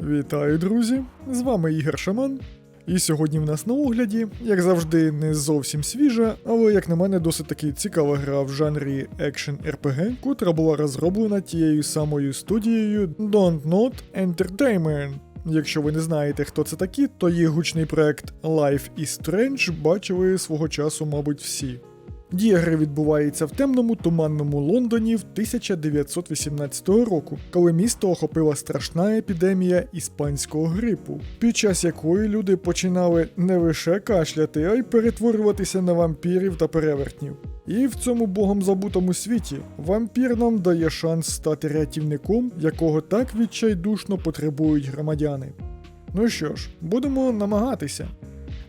Вітаю, друзі! З вами Ігор Шаман. І сьогодні в нас на огляді, як завжди, не зовсім свіжа, але, як на мене, досить таки цікава гра в жанрі екшен RPG, котра була розроблена тією самою студією Don't Not Entertainment. Якщо ви не знаєте, хто це такі, то їх гучний проект Life is Strange бачили свого часу, мабуть, всі. Дія гри відбувається в темному туманному Лондоні в 1918 року, коли місто охопила страшна епідемія іспанського грипу, під час якої люди починали не лише кашляти, а й перетворюватися на вампірів та перевертнів. І в цьому богом забутому світі вампір нам дає шанс стати рятівником, якого так відчайдушно потребують громадяни. Ну що ж, будемо намагатися.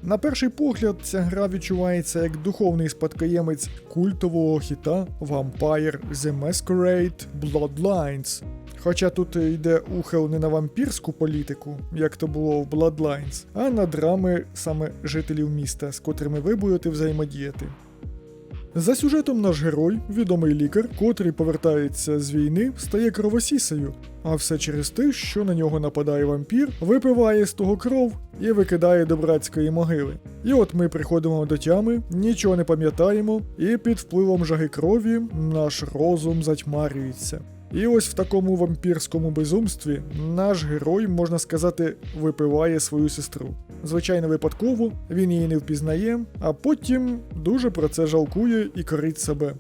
На перший погляд, ця гра відчувається як духовний спадкоємець культового хіта Vampire The Masquerade Bloodlines. Хоча тут йде ухил не на вампірську політику, як то було в Bloodlines, а на драми саме жителів міста, з котрими ви будете взаємодіяти. За сюжетом наш герой, відомий лікар, котрий повертається з війни, стає кровосісею, а все через те, що на нього нападає вампір, випиває з того кров і викидає до братської могили. І от ми приходимо до тями, нічого не пам'ятаємо, і під впливом жаги крові наш розум затьмарюється. І ось в такому вампірському безумстві наш герой, можна сказати, випиває свою сестру. Звичайно, випадково, він її не впізнає, а потім дуже про це жалкує і корить себе.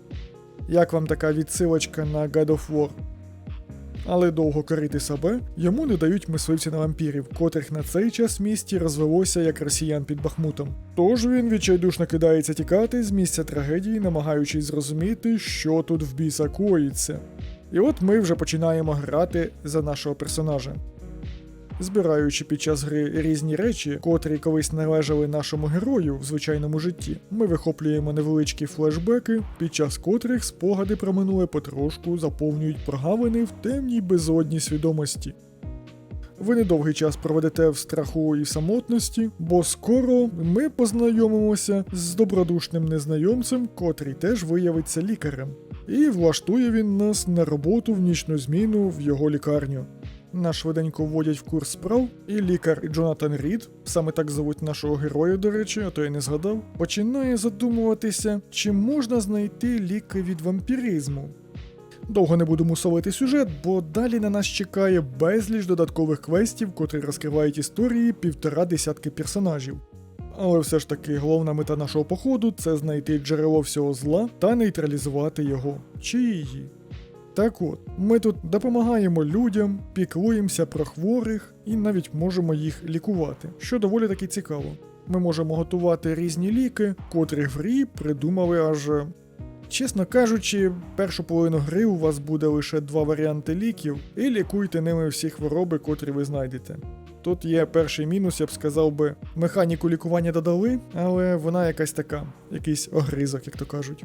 Як вам така відсилочка на God of War? Але довго корити себе йому не дають мисливці на вампірів, котрих на цей час в місті розвелося як росіян під Бахмутом. Тож він відчайдушно кидається тікати з місця трагедії, намагаючись зрозуміти, що тут в біса коїться. І от ми вже починаємо грати за нашого персонажа. Збираючи під час гри різні речі, котрі колись належали нашому герою в звичайному житті, ми вихоплюємо невеличкі флешбеки, під час котрих спогади про минуле потрошку заповнюють прогавини в темній безодній свідомості. Ви недовгий час проведете в страху і самотності, бо скоро ми познайомимося з добродушним незнайомцем, котрий теж виявиться лікарем. І влаштує він нас на роботу в нічну зміну в його лікарню. Нас швиденько вводять в курс справ, і лікар Джонатан Рід, саме так зовуть нашого героя, до речі, а то я не згадав, починає задумуватися, чи можна знайти ліки від вампіризму. Довго не буду мусолити сюжет, бо далі на нас чекає безліч додаткових квестів, котрі розкривають історії півтора десятки персонажів. Але все ж таки головна мета нашого походу це знайти джерело всього зла та нейтралізувати його чи її. Так от, ми тут допомагаємо людям, піклуємося про хворих і навіть можемо їх лікувати, що доволі таки цікаво. Ми можемо готувати різні ліки, котрі в грі придумали аж. е, Чесно кажучи, першу половину гри у вас буде лише два варіанти ліків, і лікуйте ними всі хвороби, котрі ви знайдете. Тут є перший мінус, я б сказав би, механіку лікування додали, але вона якась така, якийсь огризок, як то кажуть.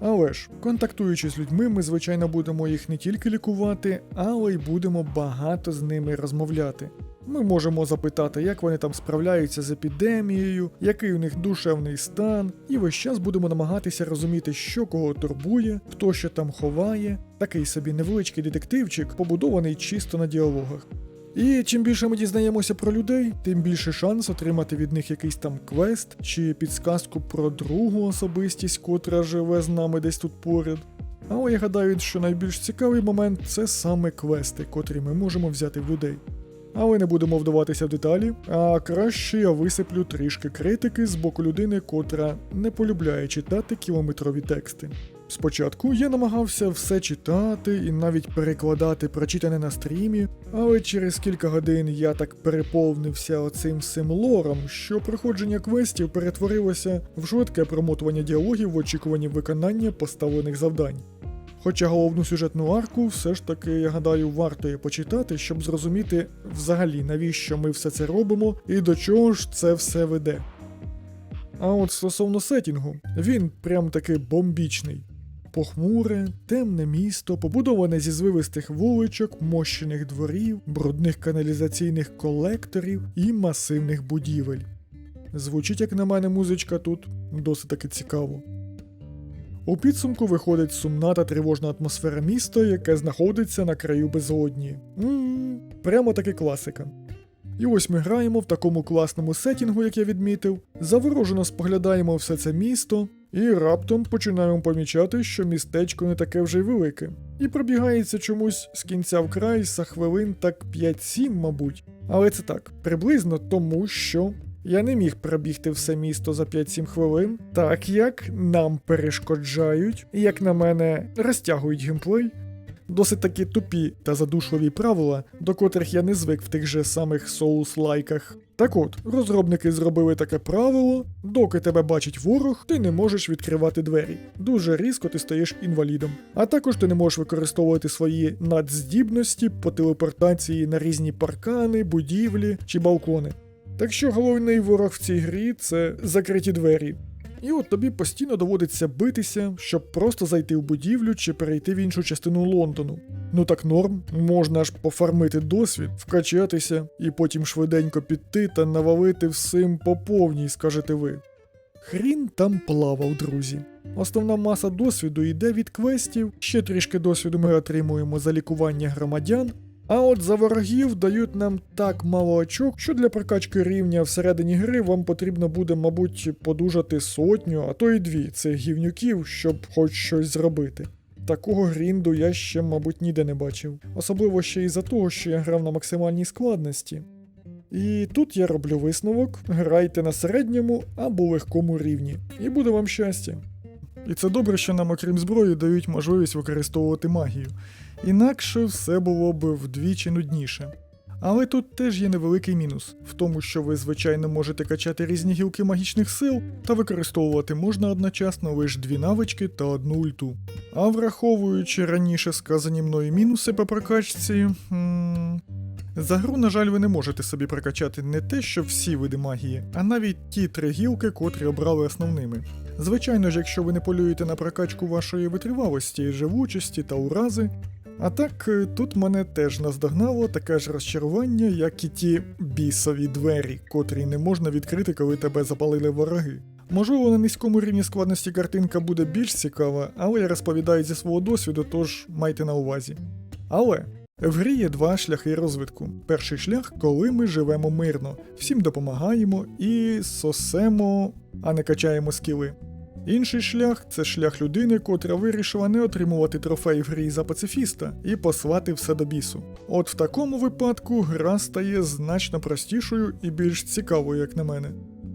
Але ж, контактуючи з людьми, ми, звичайно, будемо їх не тільки лікувати, але й будемо багато з ними розмовляти. Ми можемо запитати, як вони там справляються з епідемією, який у них душевний стан, і весь час будемо намагатися розуміти, що кого турбує, хто що там ховає. Такий собі невеличкий детективчик, побудований чисто на діалогах. І чим більше ми дізнаємося про людей, тим більше шанс отримати від них якийсь там квест чи підсказку про другу особистість, котра живе з нами десь тут поряд. Але я гадаю, що найбільш цікавий момент це саме квести, котрі ми можемо взяти в людей. Але не будемо вдаватися в деталі, а краще я висиплю трішки критики з боку людини, котра не полюбляє читати кілометрові тексти. Спочатку я намагався все читати і навіть перекладати прочитане на стрімі, але через кілька годин я так переповнився оцим всім лором, що проходження квестів перетворилося в швидке промотування діалогів в очікуванні виконання поставлених завдань. Хоча головну сюжетну арку все ж таки, я гадаю, варто її почитати, щоб зрозуміти взагалі навіщо ми все це робимо і до чого ж це все веде. А от стосовно сетінгу, він прям таки бомбічний. Похмуре, темне місто, побудоване зі звивистих вуличок, мощених дворів, брудних каналізаційних колекторів і масивних будівель. Звучить, як на мене, музичка тут досить таки цікаво. У підсумку виходить сумна та тривожна атмосфера міста, яке знаходиться на краю безодні. Ммм, прямо таки класика. І ось ми граємо в такому класному сетінгу, як я відмітив, заворожено споглядаємо все це місто, і раптом починаємо помічати, що містечко не таке вже й велике. І пробігається чомусь з кінця в край за хвилин так 5-7, мабуть. Але це так, приблизно тому, що я не міг пробігти все місто за 5-7 хвилин, так як нам перешкоджають, і як на мене, розтягують геймплей. Досить таки тупі та задушливі правила, до котрих я не звик в тих же самих соус-лайках. Так от, розробники зробили таке правило: доки тебе бачить ворог, ти не можеш відкривати двері. Дуже різко ти стаєш інвалідом. А також ти не можеш використовувати свої надздібності по телепортації на різні паркани, будівлі чи балкони. Так що головний ворог в цій грі це закриті двері. І от тобі постійно доводиться битися, щоб просто зайти в будівлю чи перейти в іншу частину Лондону. Ну так норм, можна ж пофармити досвід, вкачатися і потім швиденько піти та навалити всім по повній, скажете ви. Хрін там плавав, друзі. Основна маса досвіду йде від квестів, ще трішки досвіду ми отримуємо за лікування громадян, а от за ворогів дають нам так мало очок, що для прокачки рівня всередині гри вам потрібно буде, мабуть, подужати сотню, а то й дві цих гівнюків, щоб хоч щось зробити. Такого грінду я ще, мабуть, ніде не бачив. Особливо ще й за того, що я грав на максимальній складності. І тут я роблю висновок: грайте на середньому або легкому рівні, і буде вам щастя. І це добре, що нам, окрім зброї, дають можливість використовувати магію. Інакше все було б вдвічі нудніше. Але тут теж є невеликий мінус в тому, що ви, звичайно, можете качати різні гілки магічних сил, та використовувати можна одночасно лише дві навички та одну ульту. А враховуючи раніше сказані мною мінуси по прокачці. М- за гру, на жаль, ви не можете собі прокачати не те, що всі види магії, а навіть ті три гілки, котрі обрали основними. Звичайно ж, якщо ви не полюєте на прокачку вашої витривалості, живучості та урази. А так, е, тут мене теж наздогнало таке ж розчарування, як і ті бісові двері, котрі не можна відкрити, коли тебе запалили вороги. Можливо, на низькому рівні складності картинка буде більш цікава, але я розповідаю зі свого досвіду, тож майте на увазі. Але в грі є два шляхи розвитку. Перший шлях, коли ми живемо мирно, всім допомагаємо і сосемо, а не качаємо скіли. Інший шлях це шлях людини, котра вирішила не отримувати трофей в грі за пацифіста і послати все до бісу. От в такому випадку гра стає значно простішою і більш цікавою, як на мене.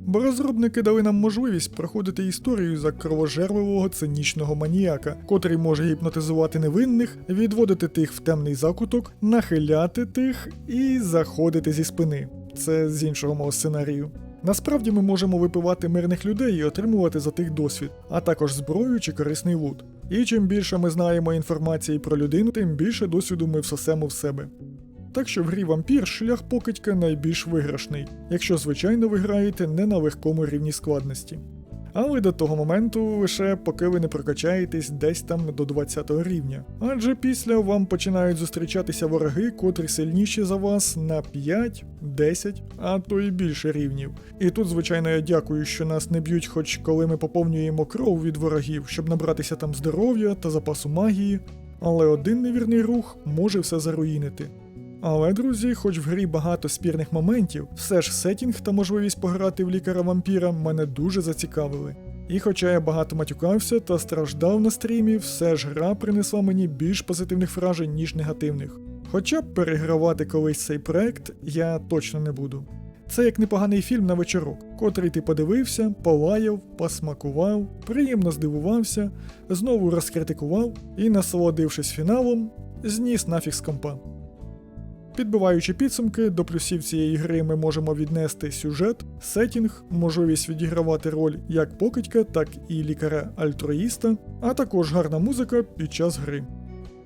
Бо розробники дали нам можливість проходити історію за кровожерливого цинічного маніяка, котрий може гіпнотизувати невинних, відводити тих в темний закуток, нахиляти тих і заходити зі спини. Це з іншого мого сценарію. Насправді ми можемо випивати мирних людей і отримувати за тих досвід, а також зброю чи корисний лут. І чим більше ми знаємо інформації про людину, тим більше досвіду ми всосемо в себе. Так що в грі вампір шлях покидька найбільш виграшний, якщо звичайно ви граєте не на легкому рівні складності. Але до того моменту лише поки ви не прокачаєтесь десь там до 20 рівня. Адже після вам починають зустрічатися вороги, котрі сильніші за вас на 5, 10, а то і більше рівнів. І тут, звичайно, я дякую, що нас не б'ють, хоч коли ми поповнюємо кров від ворогів, щоб набратися там здоров'я та запасу магії. Але один невірний рух може все заруїнити. Але, друзі, хоч в грі багато спірних моментів, все ж сетінг та можливість пограти в лікаря вампіра мене дуже зацікавили. І хоча я багато матюкався та страждав на стрімі, все ж гра принесла мені більш позитивних вражень, ніж негативних. Хоча б перегравати колись цей проект я точно не буду. Це як непоганий фільм на вечорок, котрий ти подивився, полаяв, посмакував, приємно здивувався, знову розкритикував і, насолодившись фіналом, зніс нафіг з компа. Підбиваючи підсумки, до плюсів цієї гри ми можемо віднести сюжет, сетінг, можливість відігравати роль як покидька, так і лікаря-альтруїста, а також гарна музика під час гри.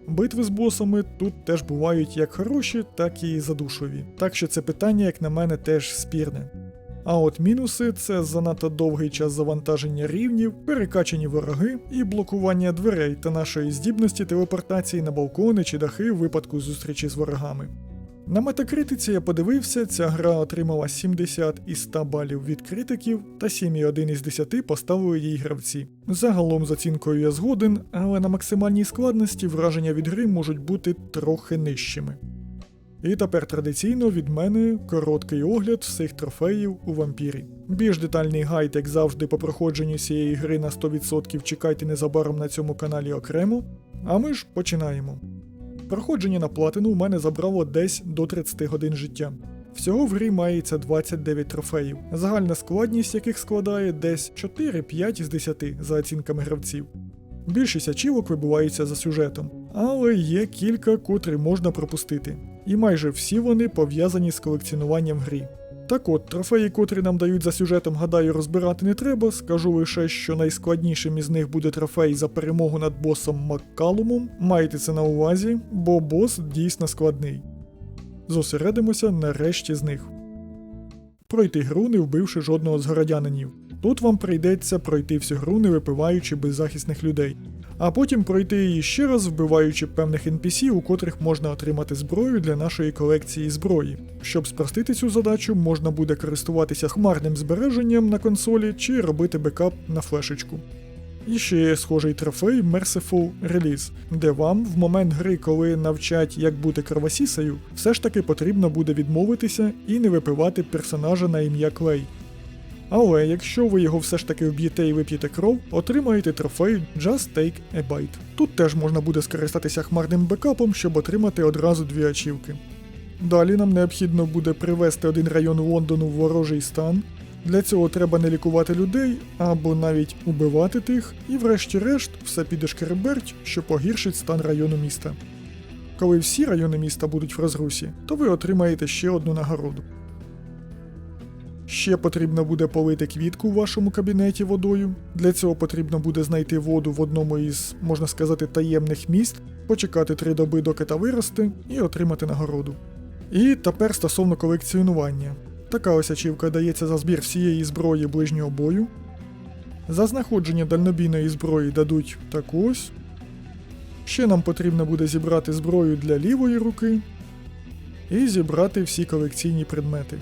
Битви з босами тут теж бувають як хороші, так і задушливі, так що це питання, як на мене, теж спірне. А от мінуси це занадто довгий час завантаження рівнів, перекачані вороги і блокування дверей та нашої здібності телепортації на балкони чи дахи в випадку зустрічі з ворогами. На метакритиці я подивився, ця гра отримала 70 із 100 балів від критиків та 7,1 із 10 поставили їй гравці. Загалом з оцінкою я згоден, але на максимальній складності враження від гри можуть бути трохи нижчими. І тепер традиційно від мене короткий огляд всіх трофеїв у вампірі. Більш детальний гайд, як завжди, по проходженню цієї гри на 100% чекайте незабаром на цьому каналі окремо. А ми ж починаємо. Проходження на платину у мене забрало десь до 30 годин життя. Всього в грі мається 29 трофеїв, загальна складність яких складає десь 4-5 з 10 за оцінками гравців. Більшість ачівок вибувається за сюжетом, але є кілька, котрі можна пропустити, і майже всі вони пов'язані з колекціонуванням грі. Так от, трофеї, котрі нам дають за сюжетом, гадаю, розбирати не треба. Скажу лише, що найскладнішим із них буде трофей за перемогу над босом Маккалумом. Майте це на увазі, бо бос дійсно складний. Зосередимося на решті з них. Пройти гру, не вбивши жодного з городянинів. Тут вам прийдеться пройти всю гру, не випиваючи беззахисних людей, а потім пройти її ще раз, вбиваючи певних NPC, у котрих можна отримати зброю для нашої колекції зброї. Щоб спростити цю задачу, можна буде користуватися хмарним збереженням на консолі чи робити бекап на флешечку. І ще є схожий трофей Merciful Release, де вам в момент гри, коли навчать, як бути кровосісею, все ж таки потрібно буде відмовитися і не випивати персонажа на ім'я Клей. Але якщо ви його все ж таки вб'єте і вип'єте кров, отримаєте трофей Just Take a Bite. Тут теж можна буде скористатися хмарним бекапом, щоб отримати одразу дві ачівки. Далі нам необхідно буде привести один район Лондону в ворожий стан. Для цього треба не лікувати людей або навіть убивати тих, і врешті-решт все піде шкереберть, що погіршить стан району міста. Коли всі райони міста будуть в розрусі, то ви отримаєте ще одну нагороду. Ще потрібно буде полити квітку в вашому кабінеті водою. Для цього потрібно буде знайти воду в одному із, можна сказати, таємних міст, почекати три доби, доки та виросте, і отримати нагороду. І тепер стосовно колекціонування. Така ось ачівка дається за збір всієї зброї ближнього бою. За знаходження дальнобійної зброї дадуть таку ось. Ще нам потрібно буде зібрати зброю для лівої руки і зібрати всі колекційні предмети.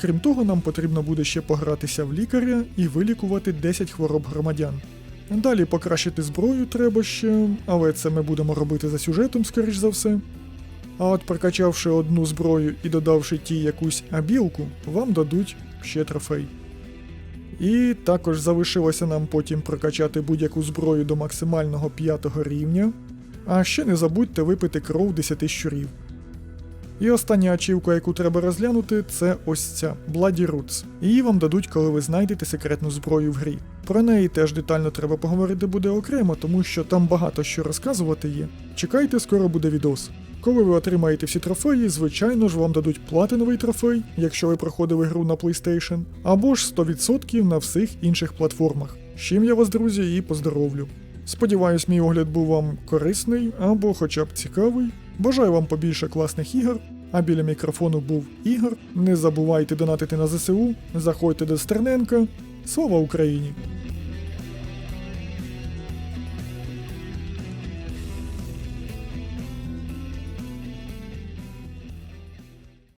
Крім того, нам потрібно буде ще погратися в лікаря і вилікувати 10 хвороб громадян. Далі покращити зброю треба ще, але це ми будемо робити за сюжетом, скоріш за все. А от прокачавши одну зброю і додавши тій якусь абілку, вам дадуть ще трофей. І також залишилося нам потім прокачати будь-яку зброю до максимального 5 рівня. А ще не забудьте випити кров 10 щурів. І остання ачівка, яку треба розглянути, це ось ця Bloody Roots. Її вам дадуть, коли ви знайдете секретну зброю в грі. Про неї теж детально треба поговорити буде окремо, тому що там багато що розказувати є. Чекайте, скоро буде відос. Коли ви отримаєте всі трофеї, звичайно ж вам дадуть платиновий трофей, якщо ви проходили гру на PlayStation, або ж 100% на всіх інших платформах. З чим я вас, друзі, і поздоровлю. Сподіваюсь, мій огляд був вам корисний або хоча б цікавий. Бажаю вам побільше класних ігор. А біля мікрофону був Ігор. Не забувайте донатити на ЗСУ, заходьте до Стерненка. Слава Україні!